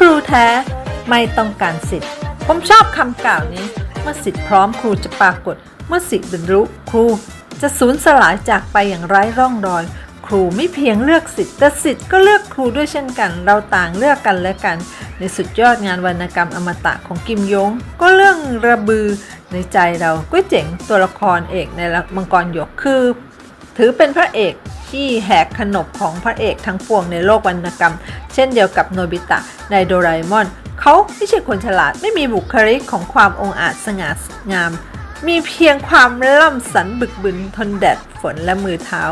ครูแท้ไม่ต้องการสิทธิ์ ผมชอบคำกล่าวนี้ เมื่อสิทธิ์พร้อมครูจะปรากฏ เมื่อสิทธิ์บรรลุครู จะสูญสลายจากไปอย่างไร้ร่องรอย ครูไม่เพียงเลือกสิทธิ์แต่สิทธิ์ก็เลือกครูด้วยเช่นกัน เราต่างเลือกกันและกัน ในสุดยอดงานวรรณกรรมอมตะของกิมยง ก็เรื่องระบือ ในใจเราก็เจ๋งตัวละครเอกในละมังกรหยกคือ ถือเป็นพระเอกที่แหกขนบของพระเอกทั้งปวงในโลกวรรณกรรม เช่นเดียวกับโนบิตะในโดราเอมอน เขาไม่ใช่คนฉลาดไม่มีบุคลิกของความองอาจสง่างาม มีเพียงความล่ำสันบึกบึนทนแดดฝนและมือเท้า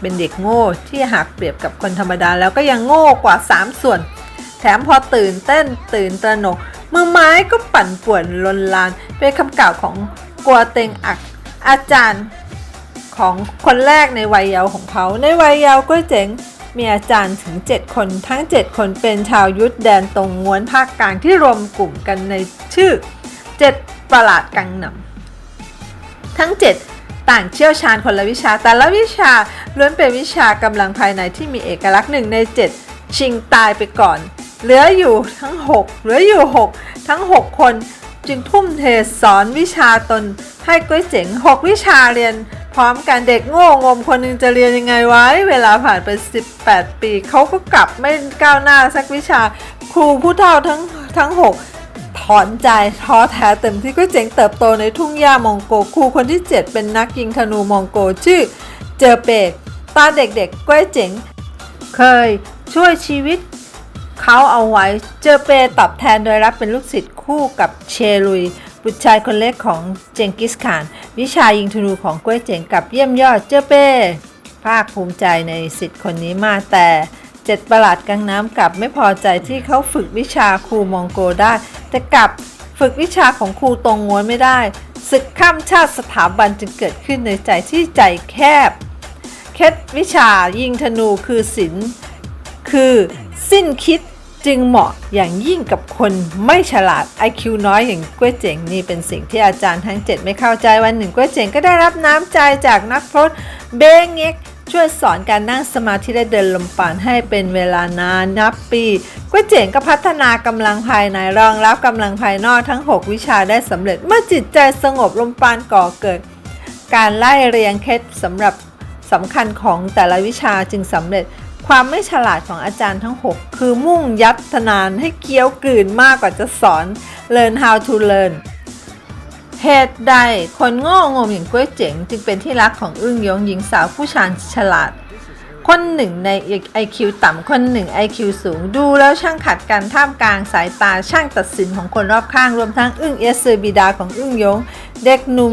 เป็นเด็กโง่ที่หากเปรียบกับคนธรรมดาแล้วก็ยังโง่กว่า 3 ส่วน แถมพอตื่นเต้นตื่นตระหนก มือไม้ก็ปั่นป่วนลนลานเป็นคำกล่าวของกัวเต็งอักอาจารย์ของคนแรกในวัยเยาว์ของเขาในวัยเยาว์ก็เจ๋ง มีอาจารย์ถึง 7 คนทั้ง 7 คนเป็นชาวยุทธแดนตรงง้วนภาคกลางที่รวมกลุ่มกันในชื่อ 7 ประหลาดกังหนำทั้ง 7 ต่างเชี่ยวชาญคนละวิชา แต่ละวิชาล้วนเป็นวิชากำลังภายในที่มีเอกลักษณ์หนึ่งใน 7 ชิงตายไปก่อน เหลืออยู่ทั้ง 6 เหลืออยู่ 6 ทั้ง 6 คนจึงทุ่มเทสอนวิชาตนให้ก้วยเจ๋ง 6 วิชาเรียน พร้อมกันเด็กโง่งมคนหนึงจะเรียนยังไงไว้ เวลาผ่านไป 18 ปี เขาก็กลับไม่ก้าวหน้าสักวิชา ครูผู้เฒ่าทั้งทั้ง 6 ถอนใจท้อแท้เต็มที่ก็เจ๋งเติบโตในทุ่งหญ้ามองโกครูคนที่ 7 เป็นนักยิงธนูมองโกชื่อ เจอเปกตอนเด็กๆก้วยเจ๋ง เคยช่วยชีวิตเขาเอาไว้ เจอเปตอบแทนโดยรับเป็นลูกศิษย์คู่กับเชลุย บุตรชายคนเล็กของเจงกิสข่าน วิชายิงธนูของก้วยเจ๋งกับเยี่ยมยอดเจอเป้ ภาคภูมิใจในสิทธิ์คนนี้มากแต่เจ็ดประหลาดกังน้ำกลับไม่พอใจที่เขาฝึกวิชาครูมองโกได้ แต่กลับฝึกวิชาของครูตรงง้วนไม่ได้ศึกข้ามชาติสถาบันจึงเกิดขึ้นในใจที่ใจแคบ เคล็ดวิชายิงธนูคือศิลคือสิ้นคิด จึงเหมาะอย่างยิ่งกับคนไม่ฉลาด IQ น้อยอย่างก้วยเจ๋งนี่เป็นสิ่งที่อาจารย์ทั้ง 7 ไม่เข้าใจวันหนึ่งก้วยเจ๋งก็ได้รับน้ำใจจากนักพรตเบงเง็กช่วยสอนการนั่งสมาธิและเดินลมปานให้เป็นเวลานานนับปีก้วยเจ๋งก็พัฒนากำลังภายในรองรับกำลังภายนอกทั้ง 6 วิชาได้สำเร็จ เมื่อจิตใจสงบลมปานก่อเกิด การไล่เรียงเคล็ดสำหรับสำคัญของแต่ละวิชาจึงสำเร็จ ความไม่ฉลาดของอาจารย์ทั้ง 6 คือมุ่งยัดทนานให้เคี้ยวกลืนมากกว่าจะสอน learn how to learn เหตุใดคนโง่งมอย่างก้วยเจ๋ง จึงเป็นที่รักของอึ้งยงหญิงสาวผู้ชาญฉลาด คนหนึ่งใน IQ ต่ำคนหนึ่ง IQ สูงดูแล้วช่างขัดกันท่ามกลางสายตาช่างตัดสินของคนรอบข้างรวมทั้งอึ้งเอสเซอร์บิดาของอึ้งยง เด็กหนุ่ม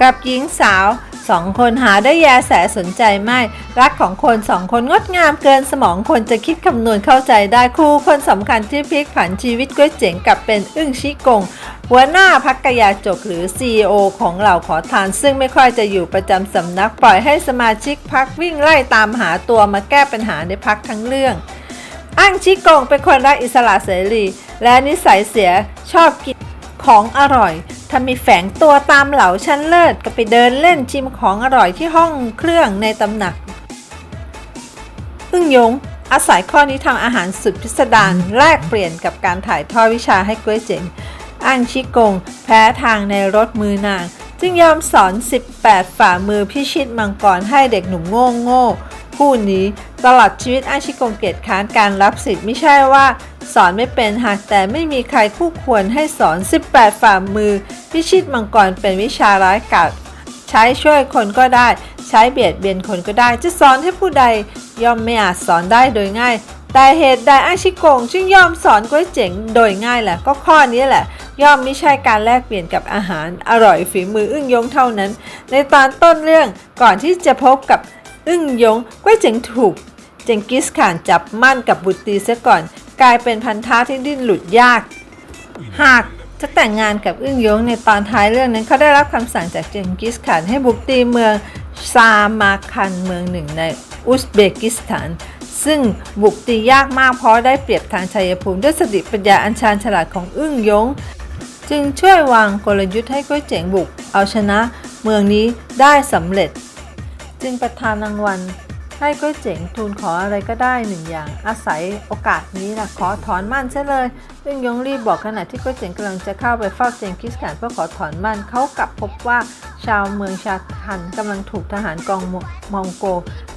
กับหญิงสาว สองคนหาได้แยแสสนใจไม่ รักของคนสองคนงดงามเกินสมองคนจะคิดคำนวณเข้าใจได้ครูคนสำคัญที่พลิกผันชีวิตก๋วยเจ๋งกลับเป็นอึ้งชิกงหัวหน้าพักกยาจกหรือ CEO ของเหล่าขอทาน ซึ่งไม่ค่อยจะอยู่ประจำสำนักปล่อยให้สมาชิกพักวิ่งไล่ตามหาตัวมาแก้ปัญหาในพักทั้งเรื่องอ้างชิกงเป็นคนรักอิสระเสรี และนิสัยเสียชอบกินของอร่อย ถ้ามีแฝงตัวตามเหล่าชั้นเลิศก็ไปเดินเล่นชิมของอร่อยที่ห้องเครื่องในตำหนักอึ้งยง อาศัยข้อนี้ทำอาหารสุดพิสดารแลกเปลี่ยนกับการถ่ายทอดวิชาให้ก้วยเจ๋งอ้างชิกง แพ้ทางในรถมือนาง จึงยอมสอน 18 ฝ่ามือพิชิตมังกรให้เด็กหนุ่มโง่โง่ผู้นี้ตลอดชีวิตอ้างชิกงเกียรติค้านการรับสิทธิ์ไม่ใช่ว่า สอนไม่เป็นหากแต่ไม่มีใครคู่ควรให้สอน 18 ฝ่ามือ พิชิตมังกรเป็นวิชาร้ายกาจใช้ช่วยคนก็ได้ ใช้เบียดเบียนคนก็ได้ จะสอนให้ผู้ใดย่อมไม่อาจสอนได้โดยง่าย แต่เหตุใดอาชิโกงจึงยอมสอนก๋วยเจ๋งโดยง่ายแหละก็ข้อนี้แหละ ย่อมไม่ใช่การแลกเปลี่ยนกับอาหารอร่อยฝีมืออึ้งยงเท่านั้น ในตอนต้นเรื่องก่อนที่จะพบกับอึ้งยงก๋วยเจ๋งถูกเจงกิสข่านจับมั่นกับบุตรีเสียก่อน กลายเป็นพันธะที่ดิ้นหลุดยาก หากจะแต่งงานกับอึ้งยงในตอนท้ายเรื่องนั้นเขาได้รับคำสั่งจากเจงกิสข่านให้บุกตีเมืองซามาคันเมืองหนึ่งในอุซเบกิสถาน ซึ่งบุกตียากมากเพราะได้เปรียบทางชัยภูมิด้วยสติปัญญาอันชาญฉลาดของอึ้งยง จึงช่วยวางกลยุทธ์ให้ก้วยเจ๋งบุก เอาชนะเมืองนี้ได้สำเร็จ จึงประทานรางวัล ให้ก๋วยเจ๋งทูลขออะไรก็ได้หนึ่งอย่าง อาศัยโอกาสนี้นะขอถอนมั่นซะเลยซึ่งยงรีบบอกขณะที่ก๋วยเจ๋งกำลังจะเข้าไปเฝ้าเจงกิสข่านเพื่อขอถอนมั่นเขากลับพบว่าชาวเมืองชาทันกำลังถูกทหารกองมองโก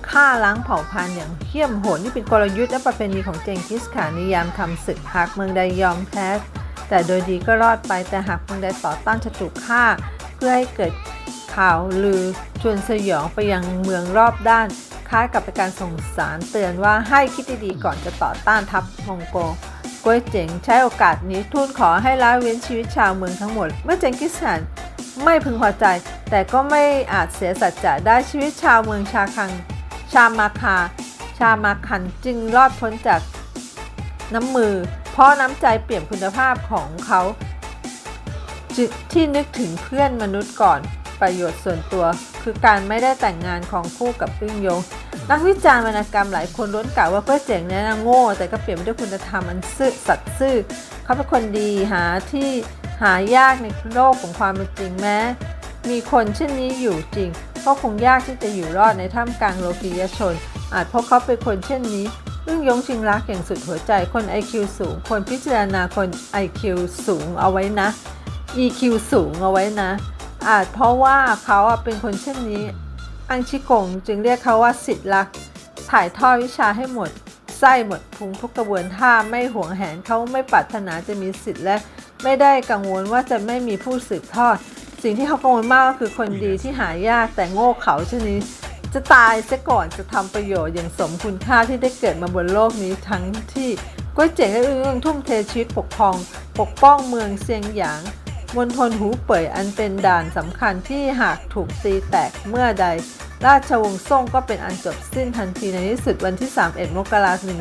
ฆ่าล้างเผ่าพันธุ์อย่างเหี้ยมโหดนี่เป็นกลยุทธ์และประเพณีของเจงกิสขานในยามทำศึกหากเมืองใดยอมแพ้แต่โดยดีก็รอดไปแต่หากเมืองใดต่อต้านจะถูกฆ่า เพื่อให้เกิดข่าวลือชวนสยองไปยังเมืองรอบด้าน ล้ายกับเป็นการส่งสารเตือนว่าให้คิดดีๆก่อนจะต่อต้านทัพมองโกกวยเจ๋งใช้โอกาสนี้ทูลขอให้ละเว้นชีวิตชาวเมืองทั้งหมด เมื่อเจงกิสข่านไม่พึงพอใจ แต่ก็ไม่อาจเสียสัจจะได้ชีวิตชาวเมืองชาคัง ชามาคา ชามาคันจึงรอดพ้นจากน้ำมือ เพราะน้ำใจเปลี่ยนคุณภาพของเขาที่นึกถึงเพื่อนมนุษย์ก่อนประโยชน์ส่วนตัว คือการไม่ได้แต่งงานของคู่กับพึ่งยง นักวิจารณ์วรรณกรรมหลายคนล้วนกล่าวว่าเพื่อเจ๋งเนี่ยนะโง่ แต่ก็เปลี่ยนไปด้วยคุณธรรมอันซื่อสัตย์ซื่อ เขาเป็นคนดีหาที่หายากในโลกของความเป็นจริงแม้ มีคนเช่นนี้อยู่จริง ก็คงยากที่จะอยู่รอดในท่ามกลางโลกียชน อาจเพราะเขาเป็นคนเช่นนี้ซึ่งยงชิงรักอย่างสุดหัวใจคน IQ สูง คนพิจารณาคน IQ สูงเอาไว้นะ EQ สูงเอาไว้นะ อาจเพราะว่าเขาเป็นคนเช่นนี้ อังชิกงจึงเรียกเขาว่าสิทธิรักถ่ายทอดวิชาให้หมดไส้หมดพุงทุกกระบวนท่าไม่หวงแหนเขาไม่ปรารถนาจะมีสิทธิ์และไม่ได้กังวลว่าจะไม่มีผู้สืบทอด สิ่งที่เขากังวลมากก็คือคนดีที่หายากแต่โง่เขาเช่นนี้จะตายเสียก่อนจะทำประโยชน์อย่างสมคุณค่าที่ได้เกิดมาบนโลกนี้ทั้งที่ก๋วยเจ๋งและอึ้งทุ่มเทชีวิตปกครอง ปกป้องเมืองเซียงหยางมณฑลหูเป่ยอันเป็นด่านสำคัญที่หากถูกตีแตกเมื่อใด ราชวงศ์ซ่งก็เป็นอันจบสิ้นทันทีในที่สุดวันที่ 31 มกราคม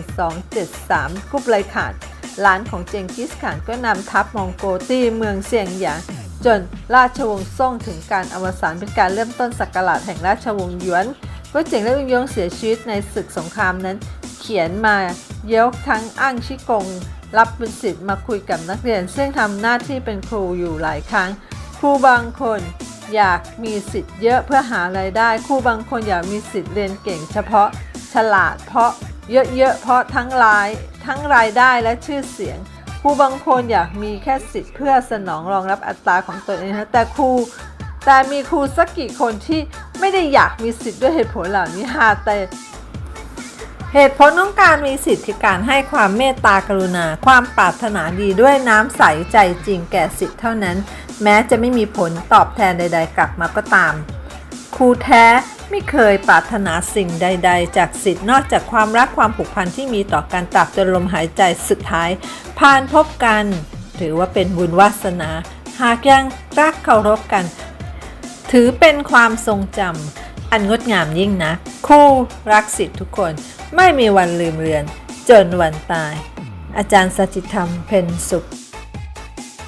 1273 กุบไลขาดหลานของเจงกิสข่านก็นำทัพมองโกตีเมืองเซียงหยางจนราชวงศ์ซ่งถึงการอวสานเป็นการเริ่มต้นศักราชแห่งราชวงศ์หยวนก๋วยเจ๋งและอึ้งยงเสียชีวิตในศึกสงครามนั้น เขียนมาเยกทั้งอ้างชิกง รับเป็นสิทธิ์มาคุยกับนักเรียน ซึ่งทำหน้าที่เป็นครูอยู่หลายครั้ง ครูบางคน อยากมีสิทธิ์เยอะเพื่อหารายได้ครูบางคนอยากมีสิทธิ์เรียนเก่ง เฉพาะฉลาดเพราะเยอะๆเพราะทั้งรายทั้งรายได้และชื่อเสียงครูบางคนอยากมีแค่สิทธิ์เพื่อสนองรองรับอัตราของตนเองนะแต่ครูแต่มีครูสักกี่คนที่ไม่ได้อยากมีสิทธิ์ด้วยเหตุผลเหล่านี้หาแต่เหตุผลของการมีสิทธิ์คือการให้ความเมตตากรุณา ความปรารถนาดีด้วยน้ำใสใจจริงแก่สิทธิ์เท่านั้น แม้จะไม่มีผลตอบแทนใด ๆ กลับมาก็ตาม ครูแท้ไม่เคยปรารถนาสิ่งใด ๆ จากสิทธิ์นอกจากความรักความผูกพันที่มีต่อการตราบจนลมหายใจสุดท้าย ผ่านพบกัน ถือว่าเป็นบุญวาสนา หากยังรักเคารพกัน ถือเป็นความทรงจำอันงดงามยิ่งนะ คู่รักสิทธิ์ทุกคนไม่มีวันลืมเลือน จนวันตาย อาจารย์สจิธรรม เพ็ญสุข